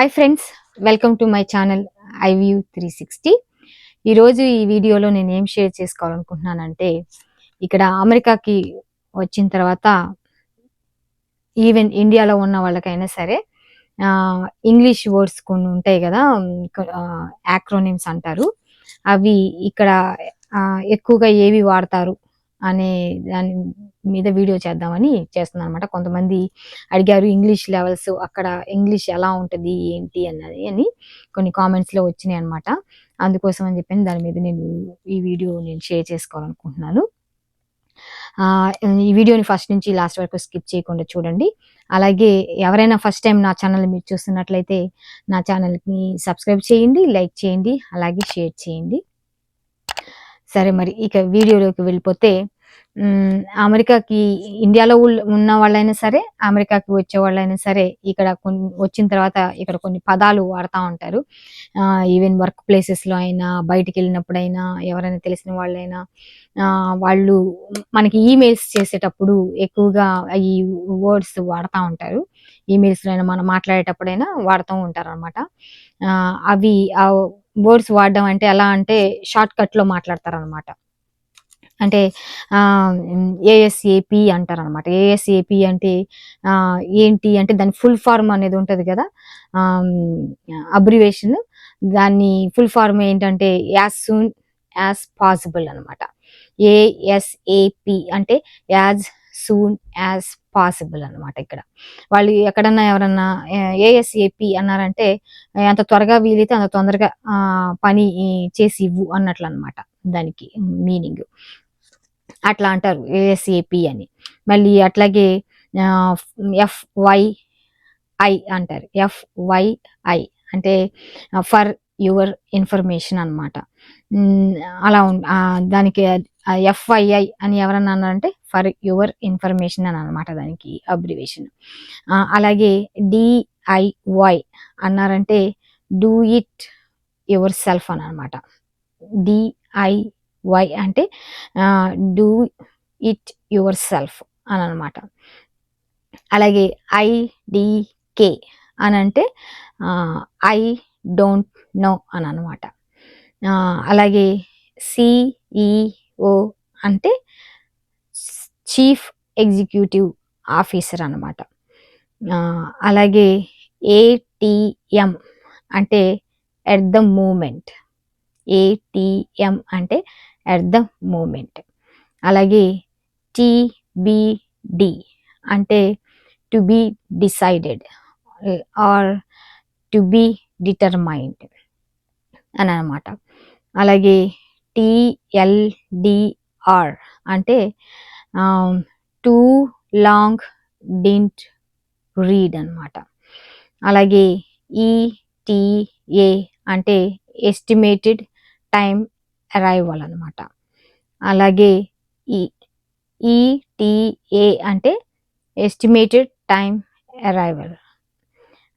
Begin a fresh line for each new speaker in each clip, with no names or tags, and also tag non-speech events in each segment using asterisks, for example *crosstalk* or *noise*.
Hi friends welcome to my channel I view three sixty ఈరోజు ఈ వీడియోలో నేను ఏం షేర్ చేసుకోవాలనుకుంటున్నానంటే ఇక్కడ అమెరికాకి వచ్చిన తర్వాత ఈవెన్ ఇండియాలో ఉన్న వాళ్ళకైనా సరే ఇంగ్లీష్ వర్డ్స్ కొన్ని ఉంటాయి కదా యాక్రోనిమ్స్ అంటారు. అవి ఇక్కడ ఎక్కువగా ఏవి వాడతారు? అనే దాని మీద వీడియో చేద్దామని చేస్తున్నాను అనమాట కొంతమంది అడిగారు ఇంగ్లీష్ లెవెల్స్ అక్కడ ఇంగ్లీష్ ఎలా ఉంటుంది ఏంటి అన్నది అని కొన్ని కామెంట్స్లో వచ్చినాయి అనమాట అందుకోసం అని చెప్పి దాని మీద నేను ఈ వీడియో నేను షేర్ చేసుకోవాలనుకుంటున్నాను. ఈ వీడియోని ఫస్ట్ నుంచి లాస్ట్ వరకు స్కిప్ చేయకుండా చూడండి. అలాగే ఎవరైనా ఫస్ట్ టైం నా ఛానల్ మీరు చూస్తున్నట్లయితే నా ఛానల్ని సబ్స్క్రైబ్ చేయండి లైక్ చేయండి అలాగే షేర్ చేయండి. సరే మరి ఇక వీడియోలోకి వెళ్ళిపోతే అమెరికాకి ఇండియాలో ఉన్న వాళ్ళైనా సరే అమెరికాకి వచ్చే వాళ్ళైనా సరే ఇక్కడ కొన్ని వచ్చిన తర్వాత ఇక్కడ కొన్ని పదాలు వాడుతూ ఉంటారు. ఈవెన్ వర్క్ ప్లేసెస్లో అయినా బయటికి వెళ్ళినప్పుడైనా ఎవరైనా తెలిసిన వాళ్ళైనా ఆ, వాళ్ళు మనకి ఈమెయిల్స్ చేసేటప్పుడు ఎక్కువగా ఈ వర్డ్స్ వాడుతూ ఉంటారు. ఈమెయిల్స్లో అయినా మనం మాట్లాడేటప్పుడైనా వాడుతూ ఉంటారు అనమాట అవి ఆ వర్డ్స్ వాడడం అంటే ఎలా అంటే షార్ట్ కట్లో మాట్లాడతారు అనమాట అంటే ఏఎస్ఏపి అంటారు అనమాట ఏఎస్ఏపి అంటే ఆ, ఏంటి అంటే దాని ఫుల్ ఫార్మ్ అనేది ఉంటుంది కదా? అబ్రివేషన్ దాన్ని ఫుల్ ఫార్మ్ ఏంటంటే యాజ్ సూన్ యాజ్ పాసిబుల్ అనమాట. ఏఎస్ఏపి అంటే యాజ్ సూన్ యాజ్ పాసిబుల్ అన్నమాట ఇక్కడ. వాళ్ళు ఎక్కడన్నా ఎవరన్నా ఏఎస్ఏపి అన్నారంటే అంత త్వరగా వీలైతే అంత తొందరగా పని చేసి ఇవ్వు అన్నట్లు అనమాట దానికి మీనింగ్. అట్లా అంటారు ఏఎస్ఏపి అని. మళ్ళీ అట్లాగే ఎఫ్వైఐ ఐ అంటారు. ఎఫ్వైఐ అంటే ఫర్ యువర్ ఇన్ఫర్మేషన్ అనమాట అలా దానికి ఎఫ్ఐఐ అని ఎవరన్నా అన్నారంటే ఫర్ యువర్ ఇన్ఫర్మేషన్ అని అనమాట దానికి అబ్రివేషన్ అలాగే డిఐవై అన్నారంటే డూ ఇట్ యువర్ సెల్ఫ్ అని అనమాట డిఐవై అంటే డూ ఇట్ యువర్ సెల్ఫ్ అని అనమాట అలాగే ఐడికే అని అంటే ఐ డోంట్ నో అని అనమాట అలాగే ఓ అంటే చీఫ్ ఎగ్జిక్యూటివ్ ఆఫీసర్ అనమాట అలాగే ఏటీఎం అంటే ఎట్ ద మూమెంట్. ఏటీఎం అంటే ఎట్ ద మూమెంట్. అలాగే టీబీడి అంటే to be decided or to be determined అని అనమాట అలాగే టిఎల్డిఆర్ అంటే టూ లాంగ్ డింట్ రీడ్ అనమాట అలాగే ఈటీఏ అంటే ఎస్టిమేటెడ్ టైం అరైవల్ అనమాట అలాగే e, ఈ ఈటీఏ అంటే ఎస్టిమేటెడ్ టైం అరైవల్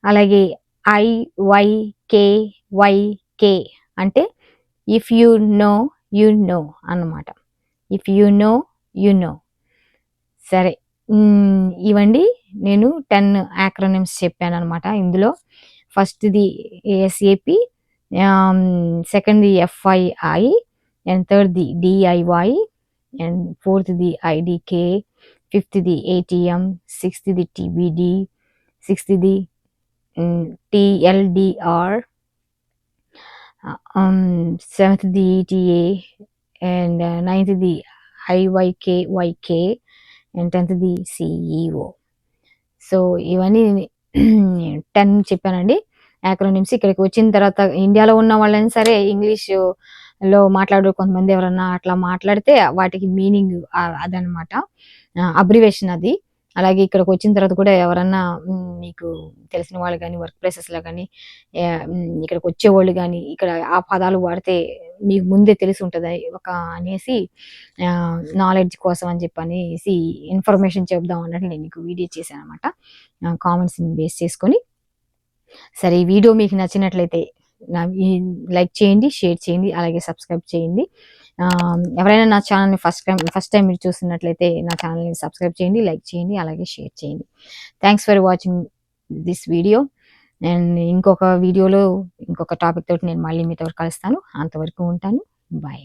అలాగే ఐవైకేవైకే అంటే if you know you know అన్నమాట. If you know you know సరే. ఇవండి నేను టెన్ యాక్రోనిమ్స్ చెప్పాను అనమాట ఇందులో ఫస్ట్ది ఏఎస్ఏపి సెకండ్ది ఎఫ్ఐఐ అండ్ థర్డ్ది డిఐవై అండ్ ఫోర్త్ది ఐడికే ఫిఫ్త్ది ఏటీఎం సిక్స్త్ది టిబిడి సిక్స్త్ది టిఎల్డిఆర్ సెవెంత్ది ఈటీఏ అండ్ నైన్త్ది ఐవైకే వైకే అండ్ టెన్త్ది సిఈఓ సో ఇవన్నీ *clears throat* టెన్ చెప్పానండి. యాక్రోనిమ్స్ ఇక్కడికి వచ్చిన తర్వాత ఇండియాలో ఉన్న వాళ్ళైనా సరే ఇంగ్లీష్లో మాట్లాడే కొంతమంది ఎవరన్నా అట్లా మాట్లాడితే వాటికి మీనింగ్ అదనమాట. అబ్రివేషన్ అది. అలాగే ఇక్కడికి వచ్చిన తర్వాత కూడా ఎవరన్నా మీకు తెలిసిన వాళ్ళు కానీ వర్క్ ప్లేసెస్లో కానీ ఇక్కడికి వచ్చేవాళ్ళు కానీ ఇక్కడ ఆ పదాలు వాడితే మీకు ముందే తెలిసి ఉంటుంది. ఒక అనేసి నాలెడ్జ్ కోసం అని చెప్పి అనేసి ఇన్ఫర్మేషన్ చెప్దాం అన్నట్టు నేను మీకు వీడియో చేశాను అనమాట కామెంట్స్ని బేస్ చేసుకొని. సరే ఈ వీడియో మీకు నచ్చినట్లయితే నా లైక్ చేయండి షేర్ చేయండి అలాగే సబ్స్క్రైబ్ చేయండి. Um, ఎవరైనా నా ఛానల్ని ఫస్ట్ టైం ఫస్ట్ టైం మీరు చూస్తున్నట్లయితే నా ఛానల్ని సబ్స్క్రైబ్ చేయండి లైక్ చేయండి అలాగే షేర్ చేయండి. Thanks for watching this video and ఇంకొక వీడియోలో ఇంకొక టాపిక్ తోటి నేను మళ్ళీ మీతో కలుస్తాను. అంతవరకు ఉంటాను. బాయ్